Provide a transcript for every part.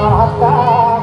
attack.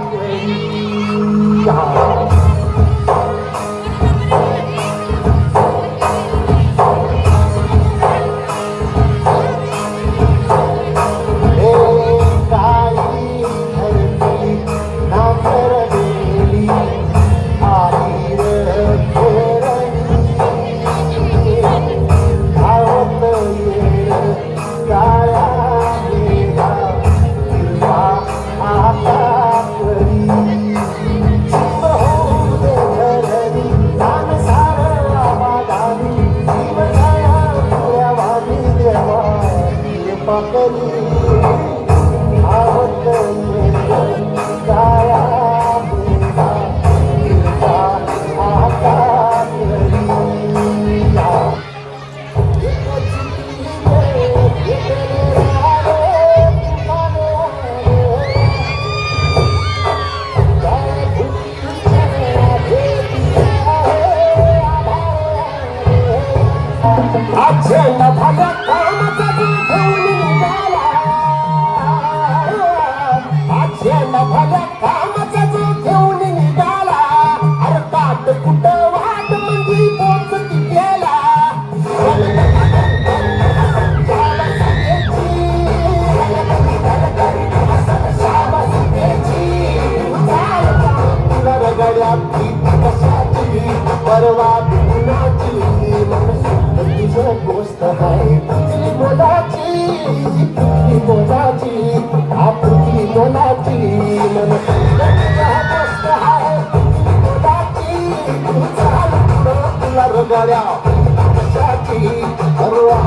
I would go परवा कुणाची तुझं गोष्ट आहे तुझी मोलाची. तुझी मोलाची आपली मोलाची. मन गोष्ट आहे तुझी मोलाची. तुला कशाची? परवा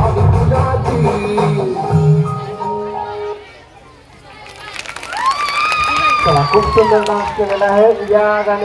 खूप सुंदर डान्स केलेला आहे. या गाण्या